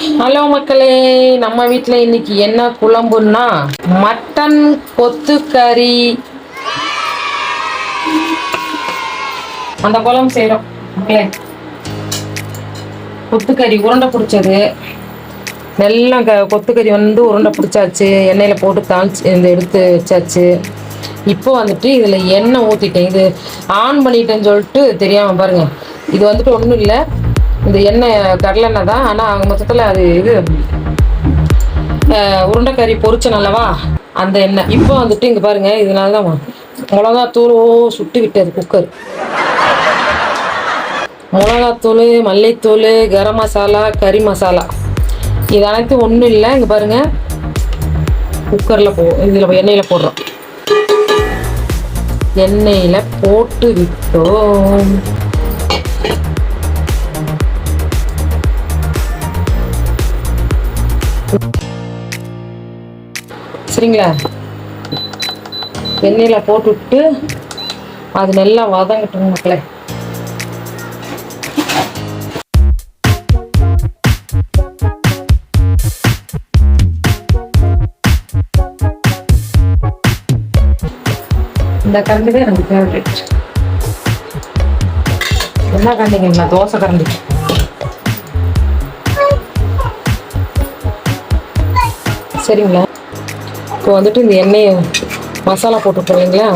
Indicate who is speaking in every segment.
Speaker 1: Hello மக்களே நம்ம வீட்டில் இன்னைக்கு என்ன குழம்புன்னா மட்டன் கொத்துக்கறி அந்த குழம்பு செய்கிறோம் மக்களே. கொத்துக்கறி உருண்டை பிடிச்சது. நல்லா க கொத்துக்கறி வந்து உருண்டை பிடிச்சாச்சு எண்ணெயில் போட்டு தாளிச்சு இந்த எடுத்து வச்சாச்சு. இப்போ வந்துட்டு இதில் எண்ணெய் ஊற்றிட்டேன் இது ஆன் பண்ணிட்டேன்னு சொல்லிட்டு தெரியாமல் பாருங்கள் இது வந்துட்டு ஒன்றும் இல்லை. இந்த எண்ணெய் கடலெண்ணெய் தான். ஆனால் மொத்தத்தில் அது இது உருண்டைக்கறி பொறிச்சு நல்லவா அந்த எண்ணெய். இப்போ வந்துட்டு இங்கே பாருங்க இதனால தான் மிளகாத்தூள் சுட்டு விட்டது குக்கர் மிளகாத்தூள் மல்லித்தூள் கரம் மசாலா கறி மசாலா. இது அனைத்தும் ஒன்றும் இல்லை. இங்கே பாருங்க குக்கரில் போ இதில் எண்ணெயில் போடுறோம். எண்ணெயில் போட்டு விட்டோம். சரிங்களா எண்ணெயில் போட்டுவிட்டு அது நல்லா வதங்கட்டும் மக்களே. இந்த கரண்டி தான் எனக்கு ஃபேவரட் என்ன கரண்டிங்கண்ணா தோசை கரண்டி. சரிங்களா? இப்போ வந்துட்டு இந்த எண்ணெயை மசாலா போட்டு போடுறீங்களா?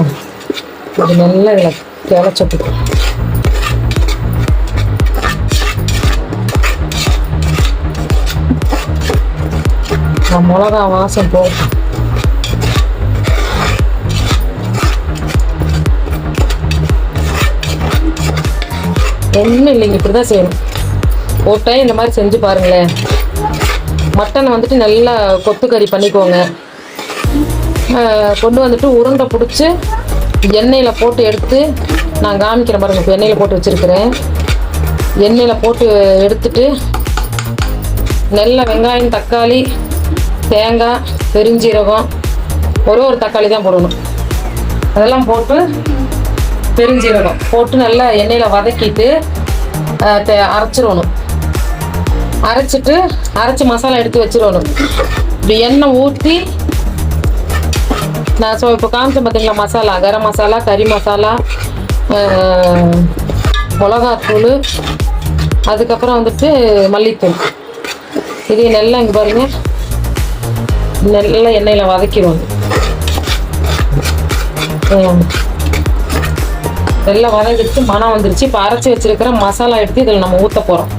Speaker 1: அது நல்லா இதில் கிளச்சட்டு நான் மிளகா வாசம் போகும் ஒன்றும் இல்லைங்க இப்படி தான் செய்யணும். ஒரு டைம் இந்த மாதிரி செஞ்சு பாருங்களேன். மட்டனை வந்துட்டு நல்லா கொத்துக்கறி பண்ணிக்கோங்க. கொண்டு வந்துட்டு உருண்டை பிடிச்சி எண்ணெயில் போட்டு எடுத்து நான் காமிக்கிறேன் பாருங்க இப்போ எண்ணெயில் போட்டு வச்சுருக்கிறேன். எண்ணெயில் போட்டு எடுத்துட்டு நல்ல வெங்காயம் தக்காளி தேங்காய் பெருஞ்சீரகம் ஒரே ஒரு தக்காளி தான் போடணும். அதெல்லாம் போட்டு பெருஞ்சீரகம் போட்டு நல்லா எண்ணெயில் வதக்கிட்டு தே- அரைச்சிடணும். அரைச்சிட்டு அரைச்சி மசாலா எடுத்து வச்சிடணும். இப்படி எண்ணெய் ஊற்றி நான் ஸோ இப்போ காமிச்சேன் பார்த்தீங்களா மசாலா கரம் மசாலா கறி மசாலா மிளகாத்தூள் அதுக்கப்புறம் வந்துட்டு மல்லித்தூள். இது நல்லா இங்கே பாருங்க. நல்லா எண்ணெயில் வதக்கிடுவோம். நெல்லை நல்லா வதங்கிடுச்சு மனம் வந்துருச்சு. இப்போ அரைச்சி வச்சிருக்கிற மசாலா எடுத்து இதில் நம்ம ஊற்ற போகிறோம்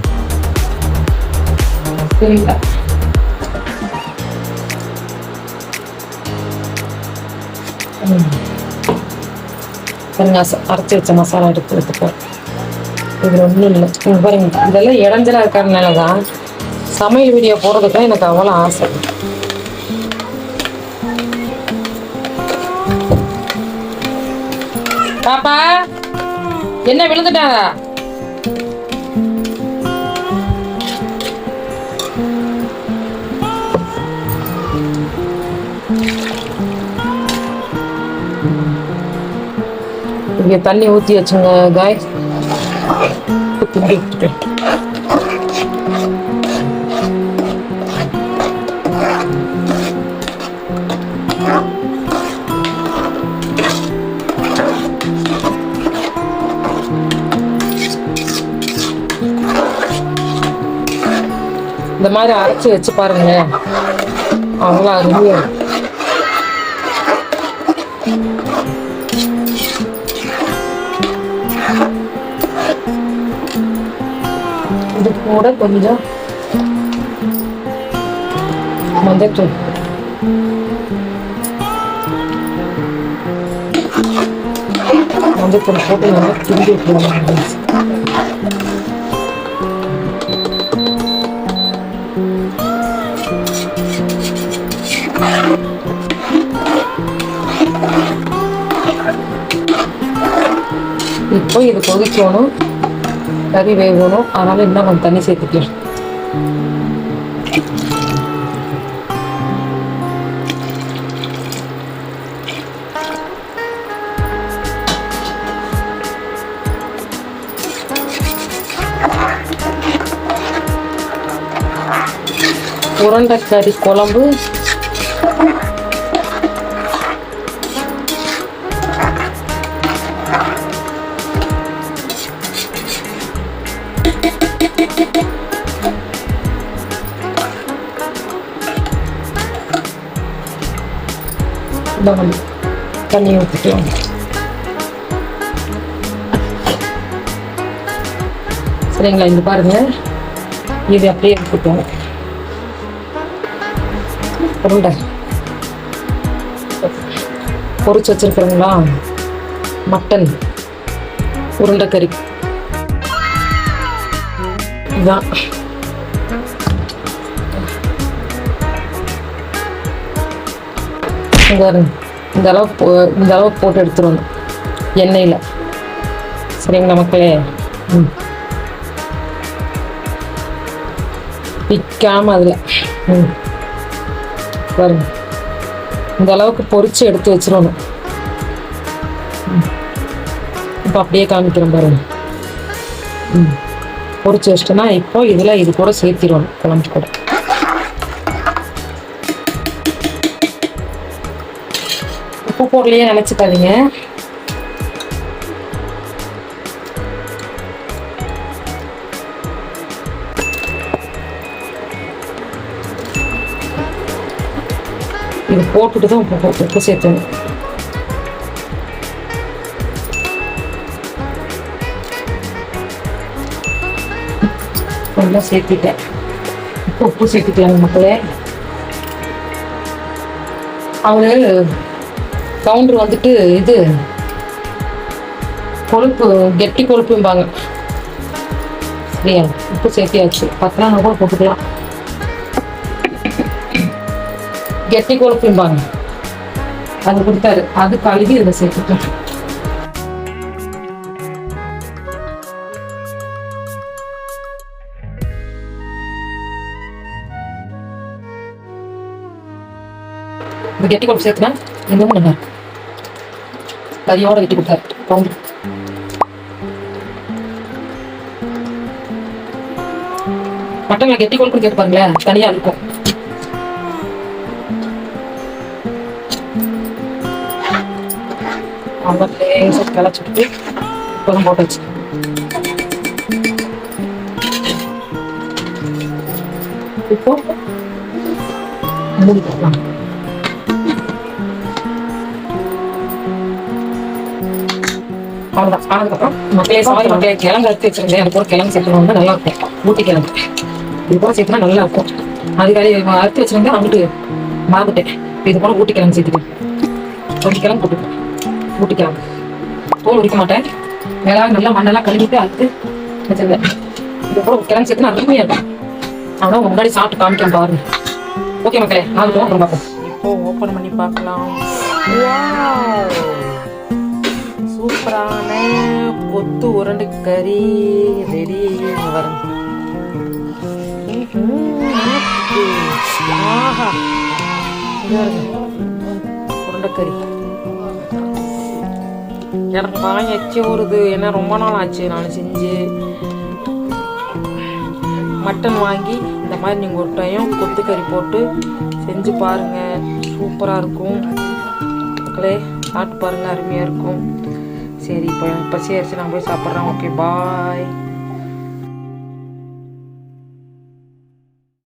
Speaker 1: சரிங்களா? அரைச்சி வச்ச மசாலா எடுத்து எடுத்துப்போம் இதில் ஒன்றும் இல்லை. பாருங்க இதெல்லாம் இடைஞ்சலாக இருக்கிறதுனால தான் சமையல் வீடியோ போடுறதுக்கு எனக்கு அவ்வளோ ஆசை. பாப்பா என்ன விழுந்துட்டாரா இங்க தண்ணி ஊத்தி வச்சுங்க காய் இந்த மாதிரி அரைச்சி வச்சு பாருங்களேன். அவ்வளோ அருமையாக இது கூட கொஞ்சம் மஞ்சத்தூள் மஞ்சத்தூள் போட்டு நல்லா கிண்டி விட்டுருவாங்க இப்போ இது கொதிக்கணும் கறி வேகணும். அதனால இன்னும் கொஞ்சம் தண்ணி சேர்த்துக்கலாம். உருண்டைக்கறி குழம்பு. இந்தாங்க, தண்ணி ஊற்றிக்கலாம் சரிங்களா இந்த பாருங்க. இது அப்படியே இருக்கட்டும். உருண்டை. பொறிச்சு வச்சிருக்கிறீங்களா மட்டன். உருண்டைக்கறி. இதான். இங்க இந்த அளவு போ- இந்த அளவு போட்டு எடுத்துருவோம். எண்ணெயில். சரிங்களா மக்களே? ம். பிக்காமல் அதில். ம். பாருங்க. இந்த அளவுக்கு பொறிச்சு எடுத்து வச்சிடணும் இப்போ அப்படியே காமிக்கிறேன் பாருங்க. ம். பொறிச்சு வச்சிட்டோன்னா இப்போ இதில் இது கூட சேர்த்திடணும் குழம்பு கூட. உப்பு போடலையே நினச்சிக்காதீங்க. இது போட்டுட்டு தான் உப்பு உப்பு சேர்த்தணும் நல்லா சேர்த்துட்டேன். உப்பு சேர்த்துக்கலாங்க மக்களே. அவரு கவுண்டர் வந்துட்டு இது கொழுப்பு கெட்டி கொழுப்பும்பாங்க. சரியா? உப்பு சேர்த்தியாச்சு. பத்திரம் கூட போட்டுக்கலாம். கெட்டி கொழுப்பும்பாங்க. அது கொடுத்தாரு. அது கழுவி இதை சேர்த்துட்டேன் கெட்டி கொழுப்பு சேர்த்துனா இன்னமும் நல்லா இருக்கும் கறியோட வெட்டி கொடுத்தாரு. போங்க. மட்டன்ல கெட்டி கொழுப்புன்னு கேட்டு பாருங்களேன் தனியா இருக்கும். அவங்க லேசாக கிளச்சிட்டு இப்போதான் போட்டு வச்சு இப்போ மூடி போடலாம். அவ்வளோதான் ஆனதுக்கப்புறம் மக்களே சாய் மக்களே கிழங்கு அறுத்து வச்சிருந்தேன் அது கூட கிழங்கு சேர்க்கணும் நல்லா இருக்கும். ஊட்டி கிழங்கு. இது போல சேர்த்துனா நல்லா இருக்கும். அதுக்காக அறுத்து வச்சிருந்தேன் அவங்களுக்கு மறந்துட்டேன். இது போல ஊட்டி கிழங்கு சேர்த்துக்கேன் ஊட்டி கிழங்கு போட்டுக்கேன் ஊட்டி கிழங்கு. தோல் உரிக்க மாட்டேன். வேலை நல்லா மண்ணெல்லாம் கழுவிட்டு அறுத்து வச்சிருந்தேன். இது போல கிழங்கு சேர்த்துனா அருமையாக இருக்கும். ஆனால் உங்க முன்னாடி சாப்பிட்டு காமிக்கேன் பாருங்க. ஓகே மக்களே ஆகட்டும் அப்புறம் பார்ப்போம். இப்போ ஓப்பன் பண்ணி பார்க்கலாம். சூப்பரான கொத்து உருண்டை கறி ரெடி வரும் ஆஹா. உருண்டைக்கறி எனக்கு பழம் எச்சி வருது ஏன்னா ரொம்ப நாள் ஆச்சு நான் செஞ்சு. மட்டன் வாங்கி இந்த மாதிரி நீங்கள் ஒரு டைம் கொத்துக்கறி போட்டு செஞ்சு பாருங்கள் சூப்பராக இருக்கும். மக்களே சாப்பிட்டு பாருங்கள் அருமையாக இருக்கும். சரி இப்போ பசி அரிசி நான் போய் சாப்பிட்றேன். Okay bye